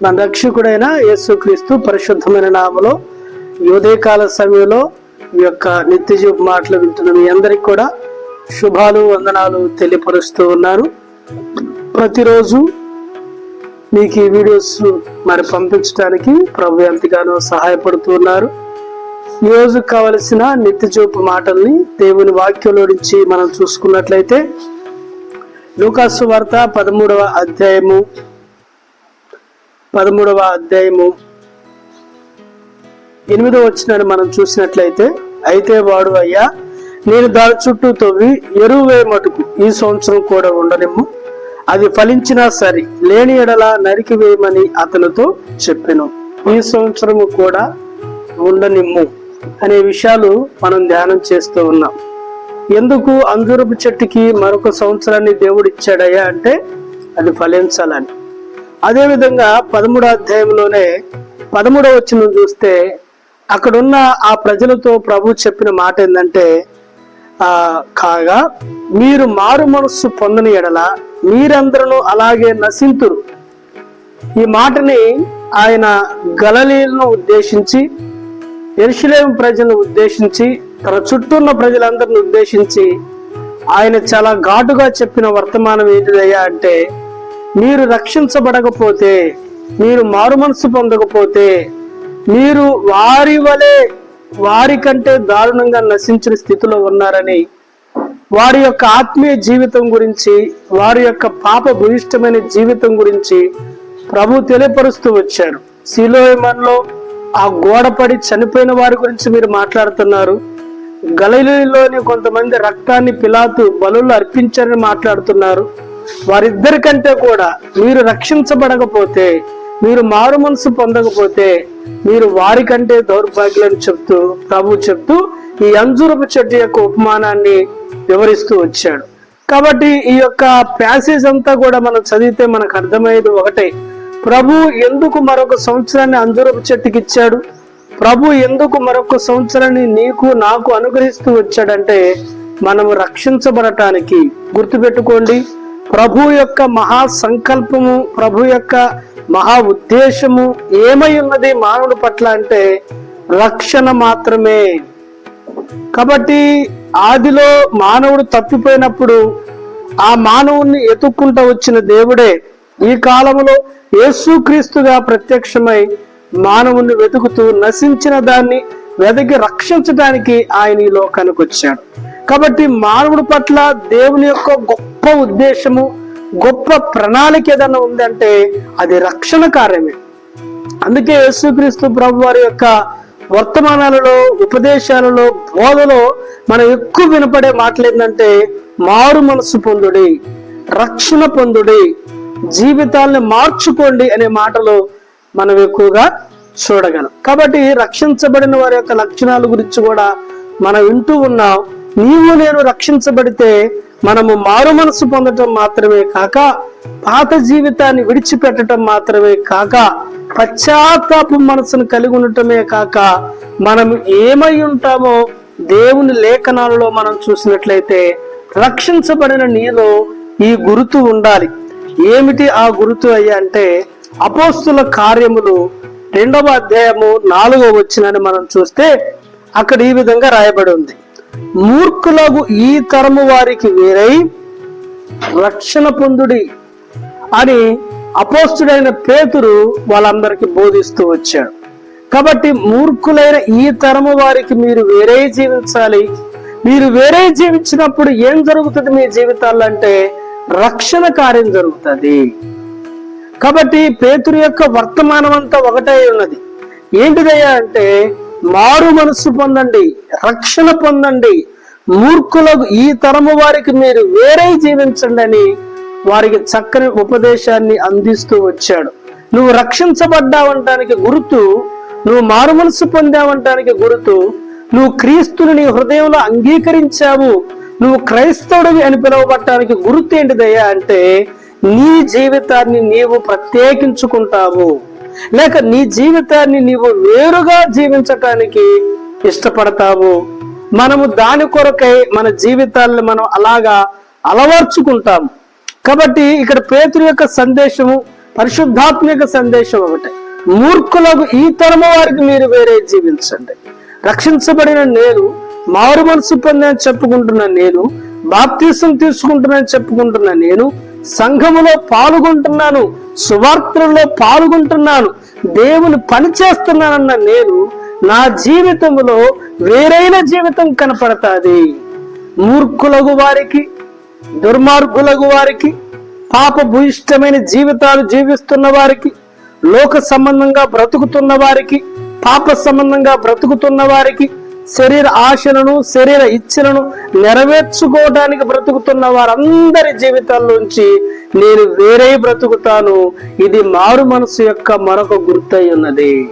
మన రక్షకుడైన యేసుక్రీస్తు పరిశుద్ధమైన నామలో ఉదయకాల సమయంలో ఈ యొక్క నిత్యజీవ మాటలు వింటున్న మీ అందరికి కూడా శుభాలు వందనాలు తెలియపరుస్తూ ఉన్నారు ప్రతిరోజు మీకు ఈ వీడియోస్ మరి పంపించడానికి ప్రభు ఎంతగానో సహాయపడుతూ ఉన్నారు. ఈరోజు కావలసిన నిత్యచూపు మాటల్ని దేవుని వాక్యంలో నుంచి మనం చూసుకున్నట్లయితే లూకాసు వార్త పదమూడవ అధ్యాయము పదమూడవ అధ్యాయము. ఎనిమిదో వచ్చినాన్ని మనం చూసినట్లయితే అయితే వాడు అయ్యా నేను దాని చుట్టూ తవ్వి ఎరువు వేయమటుకు ఈ సంవత్సరం కూడా ఉండనిమ్ము. అది ఫలించినా సరే లేని ఎడల నరికి వేయమని అతనితో చెప్పాను. ఈ సంవత్సరము కూడా ఉండనిమ్ము అనే విషయాలు మనం ధ్యానం చేస్తూ ఉన్నాం. ఎందుకు అంజూరపు చెట్టుకి మరొక సంవత్సరాన్ని దేవుడు ఇచ్చాడయ్యా? అంటే అది ఫలించాలని. అదేవిధంగా పదమూడో అధ్యాయంలోనే పదమూడో వచ్చిన చూస్తే అక్కడున్న ఆ ప్రజలతో ప్రభు చెప్పిన మాట ఏంటంటే ఆ కాగా మీరు మారు మనస్సు పొందని ఎడల మీరందరూ అలాగే నశింతురు. ఈ మాటని ఆయన గలలీలను ఉద్దేశించి ఎరుషులేం ప్రజలను ఉద్దేశించి తన చుట్టూ ఉన్న ప్రజలందరిని ఉద్దేశించి ఆయన చాలా ఘాటుగా చెప్పిన వర్తమానం ఏంటిదయ్యా అంటే మీరు రక్షించబడకపోతే మీరు మారు మనసు పొందకపోతే మీరు వారి వలె వారి కంటే దారుణంగా నశించిన స్థితిలో ఉన్నారని వారి యొక్క ఆత్మీయ జీవితం గురించి వారి యొక్క పాప భూయిష్టమైన జీవితం గురించి ప్రభు తెలియపరుస్తూ వచ్చారు. శిలోయమన్లో ఆ గోడపడి చనిపోయిన వారి గురించి మీరు మాట్లాడుతున్నారు. గలీలోని కొంతమంది రక్తాన్ని పిలాతు బలులు అర్పించారని మాట్లాడుతున్నారు. వారిద్దరికంటే కూడా మీరు రక్షించబడకపోతే మీరు మారు మనసు పొందకపోతే మీరు వారికంటే దౌర్భాగ్యులని చెప్తూ ప్రభు చెప్తూ ఈ అంజూరపు చెట్టు యొక్క ఉపమానాన్ని వివరిస్తూ వచ్చాడు. కాబట్టి ఈ యొక్క ప్యాసేజ్ అంతా కూడా మనం చదివితే మనకు అర్థమయ్యేది ఒకటే. ప్రభు ఎందుకు మరొక సంవత్సరాన్ని అంజూరపు చెట్టుకి ఇచ్చాడు? ప్రభు ఎందుకు మరొక సంవత్సరాన్ని నీకు నాకు అనుగ్రహిస్తూ వచ్చాడంటే మనము రక్షించబడటానికి గుర్తుపెట్టుకోండి. ప్రభు యొక్క మహా సంకల్పము ప్రభు యొక్క మహా ఉద్దేశము ఏమై ఉన్నది మానవుడి పట్ల అంటే రక్షణ మాత్రమే. కాబట్టి ఆదిలో మానవుడు తప్పిపోయినప్పుడు ఆ మానవుణ్ణి ఎతుక్కుంటూ వచ్చిన దేవుడే ఈ కాలంలో యేసుక్రీస్తుగా ప్రత్యక్షమై మానవుణ్ణి వెతుకుతూ నశించిన దాన్ని వెతికి రక్షించడానికి ఆయన ఈ లోకానికి వచ్చాడు. కాబట్టి మానవుడి పట్ల దేవుని యొక్క గొప్ప ఉద్దేశము గొప్ప ప్రణాళిక ఏదైనా ఉందంటే అది రక్షణ కార్యమే. అందుకే యేసుక్రీస్తు ప్రభు వారి యొక్క వర్తమానాలలో ఉపదేశాలలో బోధలో మనం ఎక్కువ వినపడే మాటలు ఏంటంటే మారు మనసు పొందుడి రక్షణ పొందుడి జీవితాల్ని మార్చుకోండి అనే మాటలు మనం ఎక్కువగా చూడగలం. కాబట్టి రక్షించబడిన వారి యొక్క లక్షణాల గురించి కూడా మనం వింటూ ఉన్నాం. నీవు నేను రక్షించబడితే మనము మారు మనసు పొందటం మాత్రమే కాక పాత జీవితాన్ని విడిచిపెట్టడం మాత్రమే కాక పశ్చాత్తాపం మనసును కలిగి ఉండటమే కాక మనం ఏమై ఉంటామో దేవుని లేఖనాలలో మనం చూసినట్లయితే రక్షించబడిన నీలో ఈ గురుతు ఉండాలి. ఏమిటి ఆ గురుతు అయ్యా అంటే అపోస్తుల కార్యములు రెండవ అధ్యాయము నాలుగవ వచ్చినని మనం చూస్తే అక్కడ ఈ విధంగా రాయబడి ఉంది. మూర్ఖులకు ఈ తరము వారికి వేరై రక్షణ పొందుడి అని అపోస్తుడైన పేతురు వాళ్ళందరికీ బోధిస్తూ వచ్చాడు. కాబట్టి మూర్ఖులైన ఈ తరము వారికి మీరు వేరే జీవించాలి. మీరు వేరే జీవించినప్పుడు ఏం జరుగుతుంది మీ జీవితాల్లో అంటే రక్షణ కార్యం జరుగుతుంది. కాబట్టి పేతురు యొక్క వర్తమానం అంతా ఒకటే ఉన్నది. ఏంటిదయ్యా అంటే మారు మనస్సు పొందండి. రక్షణ పొందండి. మూర్ఖులకు ఈ తరము వారికి మీరు వేరే జీవించండి అని వారికి చక్కని ఉపదేశాన్ని అందిస్తూ వచ్చాడు. నువ్వు రక్షించబడ్డావంటానికి గుర్తు నువ్వు మారుమనసు పొందావంటానికి గుర్తు నువ్వు క్రీస్తుని నీ హృదయంలో అంగీకరించావు నువ్వు క్రైస్తవుడివి అని పిలువబట్టడానికి గుర్తు ఏంటిదయ్యా అంటే నీ జీవితాన్ని నీవు ప్రత్యేకించుకుంటావు. లేక నీ జీవితాన్ని నీవు వేరుగా జీవించటానికి ఇష్టపడతావు. మనము దాని కొరకై మన జీవితాలను మనం అలాగా అలవర్చుకుంటాము. కాబట్టి ఇక్కడ పేతురు యొక్క సందేశము పరిశుద్ధాత్మిక సందేశం ఒకటే. మూర్ఖులకు ఈ తరము వారికి మీరు వేరే జీవించండి. రక్షించబడిన నేను మారు మనసు పొందని చెప్పుకుంటున్న నేను బాప్తీసం తీసుకుంటున్నాను చెప్పుకుంటున్న నేను సంఘములో పాల్గొంటున్నాను సువార్తలో పాల్గొంటున్నాను దేవుని పని చేస్తున్నానన్న నేను నా జీవితంలో వేరైన జీవితం కనపడతాది. మూర్ఖులగు వారికి దుర్మార్గులగు వారికి పాప భూయిష్టమైన జీవితాలు జీవిస్తున్న వారికి లోక సంబంధంగా బ్రతుకుతున్న వారికి పాప సంబంధంగా బ్రతుకుతున్న వారికి శరీర ఆశలను శరీర ఇచ్చలను నెరవేర్చుకోవడానికి బ్రతుకుతున్న వారందరి జీవితాల్లోంచి నేను వేరే బ్రతుకుతాను. ఇది మారు మనసు యొక్క మరొక గుర్తయి ఉన్నది.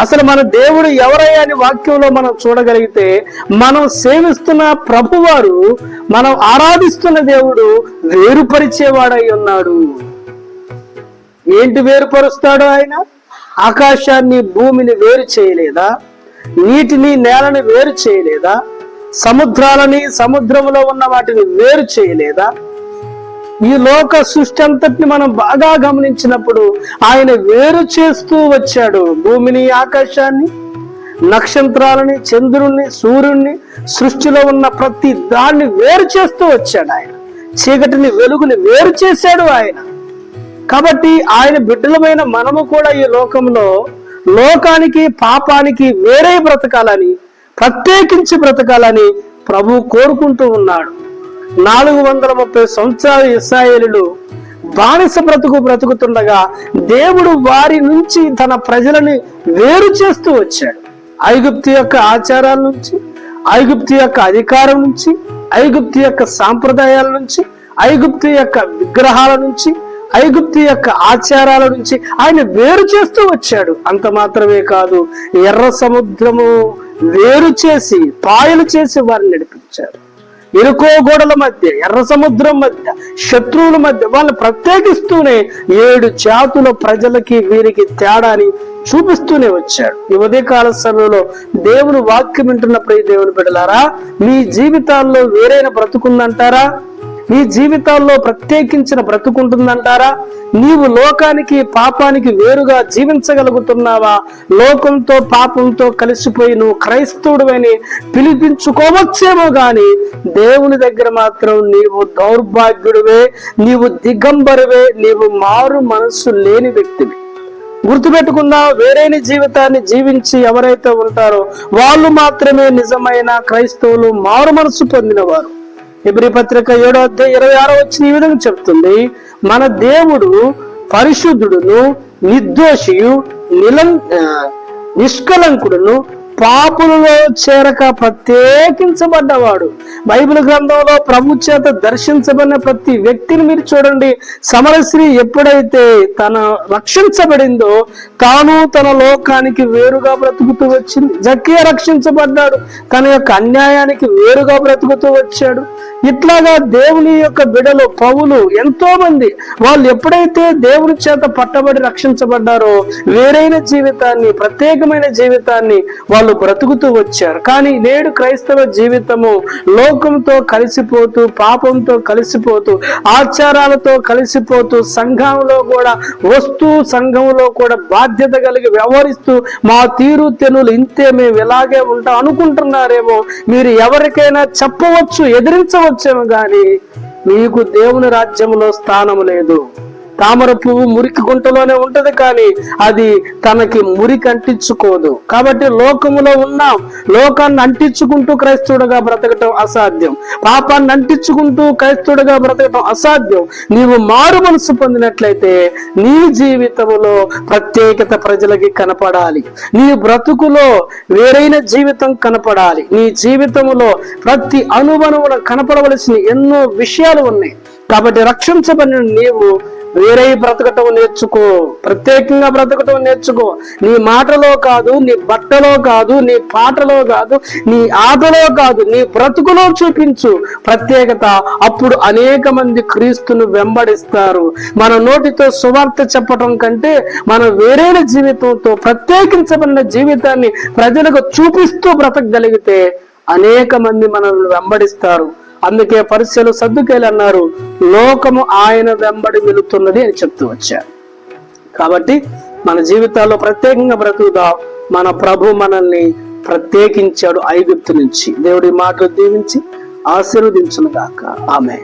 అసలు మన దేవుడు ఎవరయ్యా అని వాక్యంలో మనం చూడగలిగితే మనం సేవిస్తున్న ప్రభువారు మనం ఆరాధిస్తున్న దేవుడు వేరుపరిచేవాడై ఉన్నాడు. ఏంటి వేరుపరుస్తాడు ఆయన? ఆకాశాన్ని భూమిని వేరు చేయలేదా? నీటిని నేలని వేరు చేయలేదా? సముద్రాలని సముద్రంలో ఉన్న వాటిని వేరు చేయలేదా? ఈ లోక సృష్టి అంతటిని మనం బాగా గమనించినప్పుడు ఆయన వేరు చేస్తూ వచ్చాడు. భూమిని ఆకాశాన్ని నక్షత్రాలని చంద్రుణ్ణి సూర్యుణ్ణి సృష్టిలో ఉన్న ప్రతి దాన్ని వేరు చేస్తూ వచ్చాడు ఆయన. చీకటిని వెలుగుని వేరు చేశాడు ఆయన. కాబట్టి ఆయన బిడ్డలమైన మనము కూడా ఈ లోకంలో లోకానికి పాపానికి వేరే బ్రతకాలని ప్రత్యేకించి బ్రతకాలని ప్రభు కోరుకుంటూ ఉన్నాడు. నాలుగు వందల ముప్పై సంవత్సరాల ఇస్రాయేలులు బానిస బ్రతుకు బ్రతుకుతుండగా దేవుడు వారి నుంచి తన ప్రజలని వేరు చేస్తూ వచ్చాడు. ఐగుప్తు యొక్క ఆచారాల నుంచి ఐగుప్తు యొక్క అధికారం నుంచి ఐగుప్తు యొక్క సాంప్రదాయాల నుంచి ఐగుప్తు యొక్క విగ్రహాల నుంచి ఐగుప్తు యొక్క ఆచారాల నుంచి ఆయన వేరు చేస్తూ వచ్చాడు. అంత మాత్రమే కాదు ఎర్ర సముద్రము వేరు చేసి పాయలు చేసి వారిని నడిపించారు ఇరుకో గోడల మధ్య ఎర్ర సముద్రం మధ్య శత్రువుల మధ్య వాళ్ళు ప్రత్యేకిస్తూనే ఏడు జాతుల ప్రజలకి వీరికి తేడాని చూపిస్తూనే వచ్చాడు. ఈ ఉదయకాల సమయంలో దేవుని వాక్యం వింటున్నప్పుడు ఈ దేవుని బిడలారా మీ జీవితాల్లో వేరైన బ్రతుకుందంటారా? నీ జీవితాల్లో ప్రత్యేకించిన బ్రతుకుంటుందంటారా? నీవు లోకానికి పాపానికి వేరుగా జీవించగలుగుతున్నావా? లోకంతో పాపంతో కలిసిపోయి నువ్వు క్రైస్తవుడువని పిలిపించుకోవచ్చేమో గాని దేవుని దగ్గర మాత్రం నీవు దౌర్భాగ్యుడివే నీవు దిగంబరువే నీవు మారు మనస్సు లేని వ్యక్తివి. గుర్తుపెట్టుకుందాం వేరేని జీవితాన్ని జీవించి ఎవరైతే ఉంటారో వాళ్ళు మాత్రమే నిజమైన క్రైస్తవులు మారు మనసు పొందినవారు. ఎబ్రి పత్రిక ఏడో అధ్యాయ ఇరవై ఆరో వచ్చిన ఈ విధంగా చెప్తుంది. మన దేవుడు పరిశుద్ధుడును నిర్దోషియు నిలం ఆ, నిష్కలంకుడును పాపులలో చేరక ప్రత్యేకించబడ్డవాడు. బైబిల్ గ్రంథంలో ప్రభు చేత దర్శించబడిన ప్రతి వ్యక్తిని మీరు చూడండి. సమరశ్రీ ఎప్పుడైతే తన రక్షించబడిందో తాను తన లోకానికి వేరుగా బ్రతుకుతూ వచ్చింది. జక్కియ రక్షించబడ్డాడు తన యొక్క అన్యాయానికి వేరుగా బ్రతుకుతూ వచ్చాడు. ఇట్లాగా దేవుని యొక్క బిడలు పౌలు ఎంతో మంది వాళ్ళు ఎప్పుడైతే దేవుని చేత పట్టబడి రక్షించబడ్డారో వేరైన జీవితాన్ని ప్రత్యేకమైన జీవితాన్ని వాళ్ళు బ్రతుకుతూ వచ్చారు. కానీ నేడు క్రైస్తవ జీవితము లోకంతో కలిసిపోతూ పాపంతో కలిసిపోతూ ఆచారాలతో కలిసిపోతూ సంఘంలో కూడా వస్తూ సంఘంలో కూడా బాధ్యత కలిగి వ్యవహరిస్తూ మా తీరు తెనులు ఇంతే మేము ఇలాగే ఉంటాం అనుకుంటున్నారేమో. మీరు ఎవరికైనా చెప్పవచ్చు ఎదిరించవచ్చేమో కానీ మీకు దేవుని రాజ్యంలో స్థానం లేదు. తామర పువ్వు మురికి గుంటలోనే ఉంటది కానీ అది తనకి మురికి అంటించుకోదు. కాబట్టి లోకములో ఉన్నాం లోకాన్ని అంటించుకుంటూ క్రైస్తవుడుగా బ్రతకటం అసాధ్యం. పాపాన్ని అంటించుకుంటూ క్రైస్తవుడుగా బ్రతకటం అసాధ్యం. నీవు మారు మనసు పొందినట్లయితే నీ జీవితములో ప్రత్యేకత ప్రజలకి కనపడాలి. నీ బ్రతుకులో వేరైన జీవితం కనపడాలి. నీ జీవితములో ప్రతి అనుభవం కనపడవలసిన ఎన్నో విషయాలు ఉన్నాయి. కాబట్టి రక్షించబడిన నీవు వేరే బ్రతకటం నేర్చుకో. ప్రత్యేకంగా బ్రతకటం నేర్చుకో. నీ మాటలో కాదు నీ బట్టలో కాదు నీ పాటలో కాదు నీ ఆటలో కాదు నీ బ్రతుకులో చూపించు. ప్రత్యేకత అప్పుడు అనేక మంది క్రీస్తును వెంబడిస్తారు. మన నోటితో సువార్త చెప్పటం కంటే మన వేరైన జీవితంతో ప్రత్యేకించబడిన జీవితాన్ని ప్రజలకు చూపిస్తూ బ్రతకగలిగితే అనేక మంది మనల్ని వెంబడిస్తారు. అందుకే పరిచయలు సర్దుకేలు అన్నారు లోకము ఆయన వెంబడి వెళుతున్నది అని చెప్తూ వచ్చారు. కాబట్టి మన జీవితాల్లో ప్రత్యేకంగా బ్రతుకుదాం. మన ప్రభు మనల్ని ప్రత్యేకించాడు ఐగుప్తు నుంచి. దేవుడి మాటలు దీవించి ఆశీర్వదించును గాక ఆమె